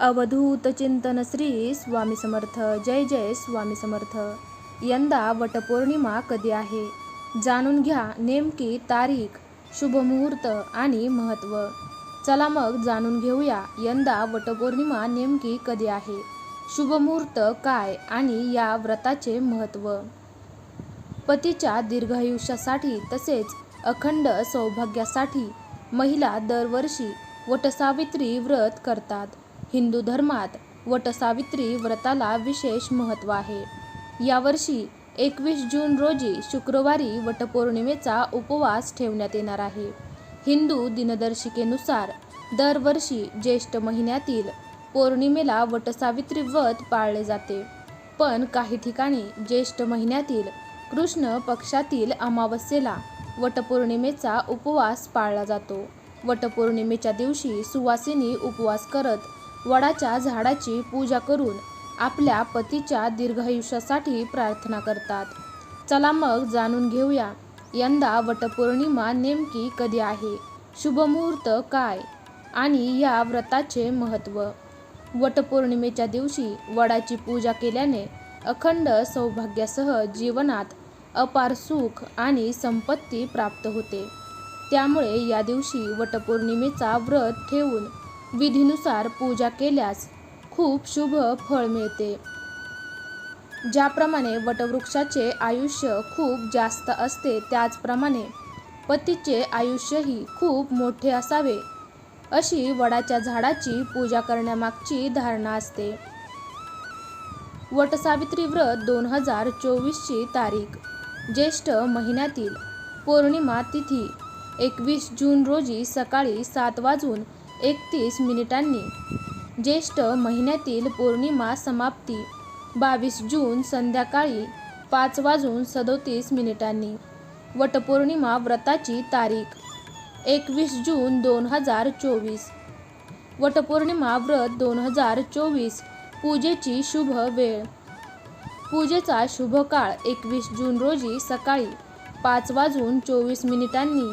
अवधूत चिंतन श्री स्वामी समर्थ. जय जय स्वामी समर्थ. यंदा वटपौर्णिमा कधी आहे? जाणून घ्या नेमकी तारीख शुभमुहूर्त आणि महत्त्व चला मग जाणून घेऊया यंदा वटपौर्णिमा नेमकी कधी आहे? शुभमुहूर्त काय आणि या व्रताचे महत्त्व पतीच्या दीर्घायुष्यासाठी तसेच अखंड सौभाग्यासाठी महिला दरवर्षी वटसावित्री व्रत करतात. हिंदू धर्मात वटसावित्री व्रताला विशेष महत्त्व आहे. यावर्षी एकवीस जून रोजी शुक्रवारी वटपौर्णिमेचा उपवास ठेवण्यात येणार आहे. हिंदू दिनदर्शिकेनुसार दरवर्षी ज्येष्ठ महिन्यातील पौर्णिमेला वटसावित्री व्रत पाळले जाते. पण काही ठिकाणी ज्येष्ठ महिन्यातील कृष्ण पक्षातील अमावस्येला वटपौर्णिमेचा उपवास पाळला जातो. वटपौर्णिमेच्या दिवशी सुवासिनी उपवास करत वडाच्या झाडाची पूजा करून आपल्या पतीच्या दीर्घायुष्यासाठी प्रार्थना करतात. चला मग जाणून घेऊया यंदा वटपौर्णिमा नेमकी कधी आहे? शुभमुहूर्त काय? आणि या व्रताचे महत्त्व? वटपौर्णिमेच्या दिवशी वडाची पूजा केल्याने अखंड सौभाग्यासह जीवनात अपार सुख आणि संपत्ती प्राप्त होते. त्यामुळे या दिवशी वटपौर्णिमेचा व्रत ठेवून विधीनुसार पूजा केल्यास खूप शुभ फळ मिळते. ज्याप्रमाणे वटवृक्षाचे आयुष्य खूप जास्त असते त्याचप्रमाणे पतीचे आयुष्यही खूप मोठे असावे अशी वडाच्या झाडाची पूजा करण्यामागची धारणा असते. वटसावित्री व्रत दोन हजार चोवीसची तारीख ज्येष्ठ महिन्यातील पौर्णिमा तिथी एकवीस जून रोजी सकाळी सात वाजून एकतीस मिनिटांनी. ज्येष्ठ महिन्यातील पौर्णिमा समाप्ती बावीस जून संध्याकाळी पाच वाजून सदोतीस मिनिटांनी. वटपौर्णिमा व्रताची तारीख एकवीस जून दोन हजार चोवीस. वटपौर्णिमा व्रत दोन हजार चोवीस पूजेची शुभ वेळ. पूजेचा शुभ काळ एकवीस जून रोजी सकाळी पाच वाजून चोवीस मिनिटांनी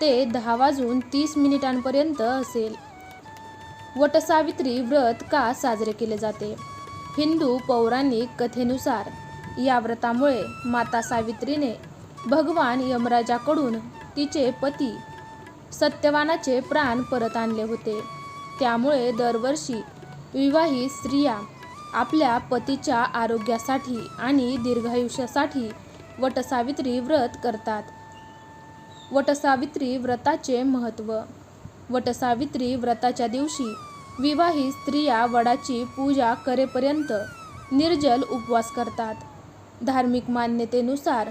ते दहा वाजून तीस मिनिटांपर्यंत असेल. वटसावित्री व्रत का साजरे केले जाते? हिंदू पौराणिक कथेनुसार या व्रतामुळे माता सावित्रीने भगवान यमराजाकडून तिचे पती सत्यवानाचे प्राण परत आणले होते. त्यामुळे दरवर्षी विवाहित स्त्रिया आपल्या पतीच्या आरोग्यासाठी आणि दीर्घायुष्यासाठी वटसावित्री व्रत करतात. वटसावित्री व्रताचे महत्त्व वटसावित्री व्रताच्या दिवशी विवाहित स्त्रिया वडाची पूजा करेपर्यंत निर्जल उपवास करतात. धार्मिक मान्यतेनुसार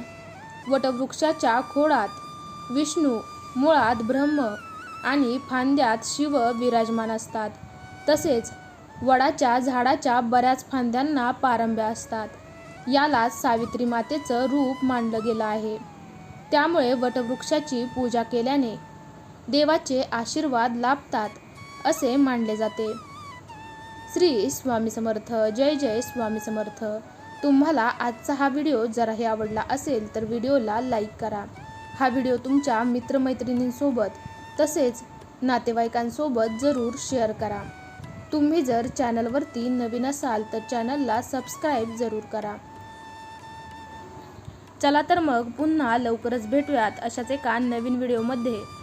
वटवृक्षाच्या खोडात विष्णू मुळात ब्रह्म आणि फांद्यात शिव विराजमान असतात. तसेच वडाच्या झाडाच्या बऱ्याच फांद्यांना पारंब्या असतात. यालाच सावित्री मातेचं रूप मानलं गेलं आहे. त्यामुळे वटवृक्षाची पूजा केल्याने देवाचे आशीर्वाद लाभतात असे मानले जाते. श्री स्वामी समर्थ. जय जय स्वामी समर्थ. तुम्हाला आजचा हा व्हिडिओ जराही आवडला असेल तर व्हिडिओला लाईक करा. हा व्हिडिओ तुमच्या मित्रमैत्रिणींसोबत तसेच नातेवाईकांसोबत जरूर शेअर करा. तुम्ही जर चॅनलवरती नवीन असाल तर चॅनलला सबस्क्राईब जरूर करा. चला तर मग पुन्हा लवकरच भेटूयात अशाच एका नवीन व्हिडिओमध्ये.